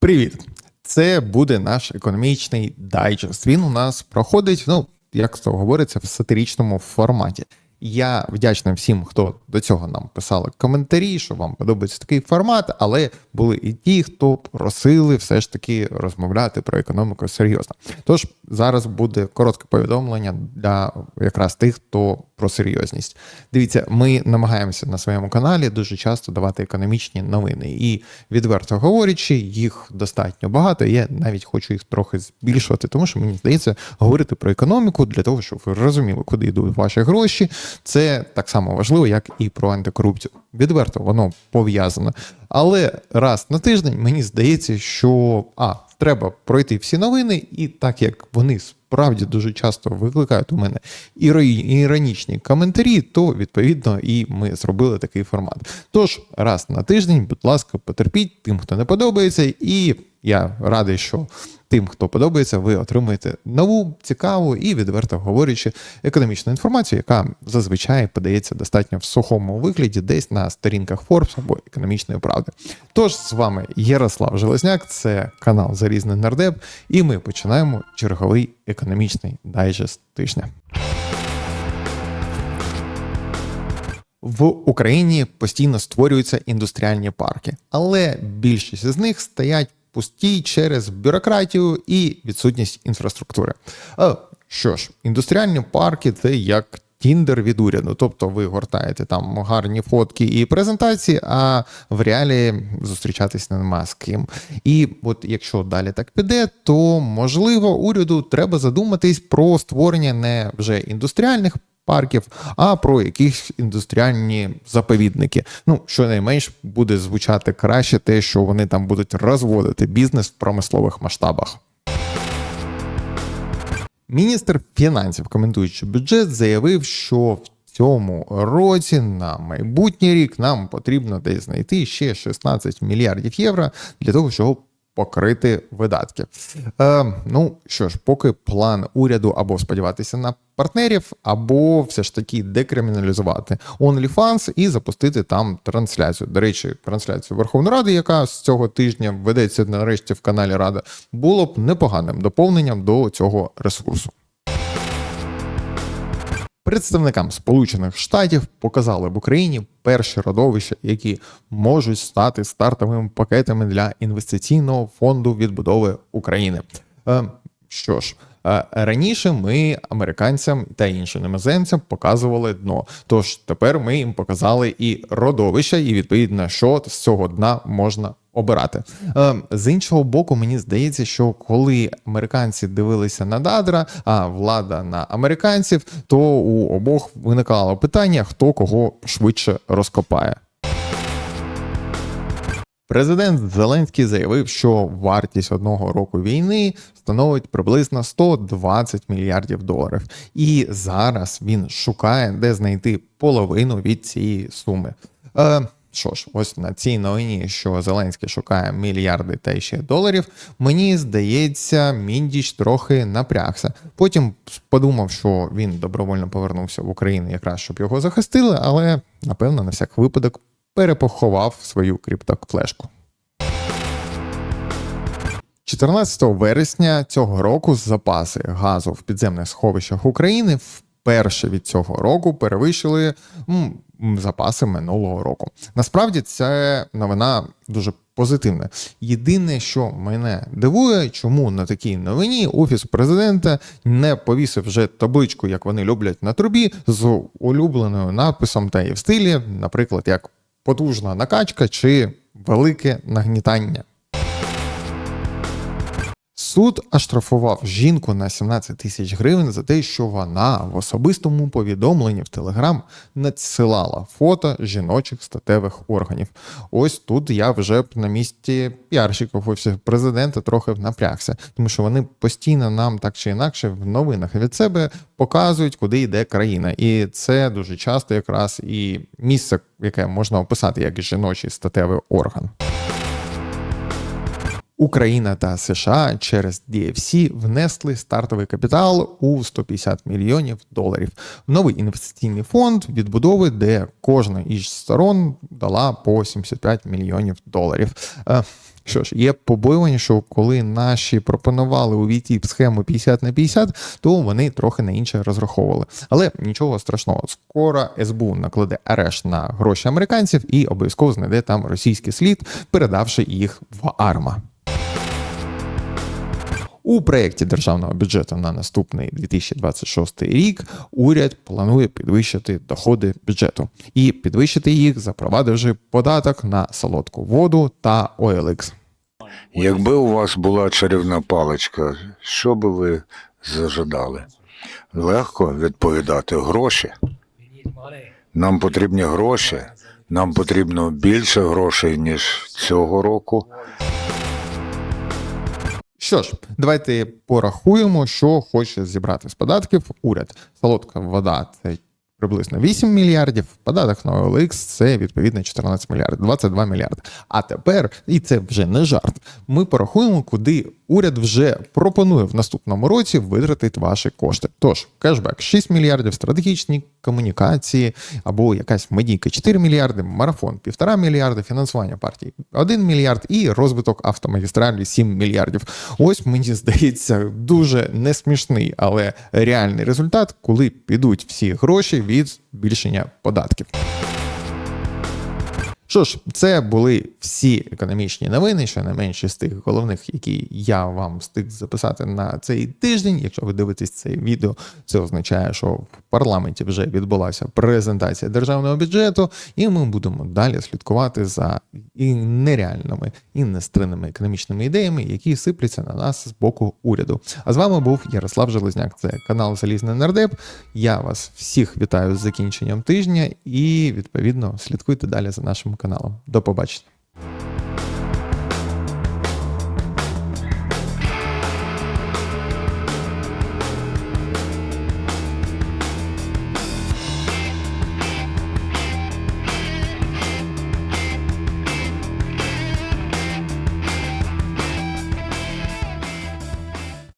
Привіт! Це буде наш економічний дайджест. Він у нас проходить, ну, як це говориться, в сатиричному форматі. Я вдячний всім, хто до цього нам писали коментарі, що вам подобається такий формат, але були і ті, хто просили все ж таки розмовляти про економіку серйозно. Тож зараз буде коротке повідомлення для якраз тих, хто про серйозність. Дивіться, ми намагаємося на своєму каналі дуже часто давати економічні новини, і відверто говорячи, їх достатньо багато. Я навіть хочу їх трохи збільшувати, тому що мені здається, говорити про економіку для того, щоб ви розуміли, куди йдуть ваші гроші. Це так само важливо, як і про антикорупцію. Відверто воно пов'язано. Але раз на тиждень мені здається, що а треба пройти всі новини, і так як вони справді дуже часто викликають у мене іронічні коментарі, то відповідно і ми зробили такий формат. Тож раз на тиждень, будь ласка, потерпіть тим, хто не подобається, і я радий, що тим, хто подобається, ви отримуєте нову, цікаву і відверто говорячи економічну інформацію, яка зазвичай подається достатньо в сухому вигляді, десь на сторінках Forbes або економічної правди. Тож з вами Ярослав Железняк, це канал Зарізний Нардеп, і ми починаємо черговий економічний дайджест тижня. В Україні постійно створюються індустріальні парки, але більшість з них стоять пусті через бюрократію і відсутність інфраструктури. Що ж, індустріальні парки це як Тіндер від уряду, тобто ви гортаєте там гарні фотки і презентації, а в реалі зустрічатись нема з ким. І от якщо далі так піде, то можливо уряду треба задуматись про створення не вже індустріальних парків, а про якісь індустріальні заповідники. Ну, щонайменш буде звучати краще те, що вони там будуть розводити бізнес в промислових масштабах. Міністр фінансів, коментуючи бюджет, заявив, що в цьому році на майбутній рік нам потрібно десь знайти ще 16 мільярдів євро для того, щоб покрити видатки. Е, Ну що ж, поки план уряду або сподіватися на партнерів, або все ж таки декриміналізувати OnlyFans і запустити там трансляцію. До речі, трансляцію Верховної Ради, яка з цього тижня ведеться нарешті в каналі Рада, було б непоганим доповненням до цього ресурсу. Представникам Сполучених Штатів показали в Україні перші родовища, які можуть стати стартовими пакетами для інвестиційного фонду відбудови України. Е, що ж, е, раніше ми американцям та іншим іноземцям показували дно. Тож тепер ми їм показали і родовища, і відповідно, що з цього дна можна обирати. Е, з іншого боку, мені здається, що коли американці дивилися на Дадра, а влада на американців, то у обох виникало питання, хто кого швидше розкопає. Президент Зеленський заявив, що вартість одного року війни становить приблизно 120 мільярдів доларів, і зараз він шукає, де знайти половину від цієї суми. Е, що ж, ось на цій новині, що Зеленський шукає мільярди та ще доларів, мені здається, міндіч трохи напрягся. Потім подумав, що він добровольно повернувся в Україну, якраз щоб його захистили, але напевно на всяк випадок перепоховав свою криптофлешку. 14 вересня цього року запаси газу в підземних сховищах України вперше від цього року перевищили запаси минулого року. Насправді це новина дуже позитивна. Єдине, що мене дивує, чому на такій новині офіс президента не повісив вже табличку, як вони люблять на трубі, з улюбленою надписом та і в стилі, наприклад, як потужна накачка чи велике нагнітання. Суд оштрафував жінку на 17 тисяч гривень за те, що вона в особистому повідомленні в Телеграм надсилала фото жіночих статевих органів. Ось тут я вже на місці піарщиків офісу президента трохи напрягся, тому що вони постійно нам так чи інакше в новинах від себе показують, куди йде країна, і це дуже часто якраз і місце, яке можна описати як жіночий статевий орган. Україна та США через DFC внесли стартовий капітал у 150 мільйонів доларів. в Новий інвестиційний фонд відбудови, де кожна із сторон дала по 75 мільйонів доларів. Е, Що ж, є побоювання, що коли наші пропонували увійти в схему 50 на 50, то вони трохи на інше розраховували. Але нічого страшного, скоро СБУ накладе арешт на гроші американців і обов'язково знайде там російський слід, передавши їх в АРМА. У проєкті державного бюджету на наступний 2026 рік уряд планує підвищити доходи бюджету і підвищити їх, запровадивши податок на солодку воду та OLX. Якби у вас була чарівна паличка, що би ви зажадали? Легко відповідати гроші. Нам потрібні гроші. Нам потрібно більше грошей, ніж цього року. Що ж, давайте порахуємо, що хоче зібрати з податків уряд. Солодка вода це приблизно 8 мільярдів, податок на OLX це відповідно 14 мільярдів, 22 мільярди. А тепер, і це вже не жарт, ми порахуємо, куди уряд вже пропонує в наступному році витратити ваші кошти. Тож, кешбек 6 мільярдів, стратегічні комунікації або якась медійка 4 мільярди, марафон 1,5 мільярда, фінансування партій 1 мільярд і розвиток автомагістралі 7 мільярдів. Ось мені здається дуже несмішний, але реальний результат, коли підуть всі гроші від збільшення податків. Що ж, це були всі економічні новини, щонайменше з тих головних, які я вам встиг записати на цей тиждень. Якщо ви дивитесь це відео, це означає, що в парламенті вже відбулася презентація державного бюджету, і ми будемо далі слідкувати за і нереальними і нестримними економічними ідеями, які сипляться на нас з боку уряду. А з вами був Ярослав Железняк. Це канал Залізний Нардеп. Я вас всіх вітаю з закінченням тижня і відповідно слідкуйте далі за нашим каналом. До побачення.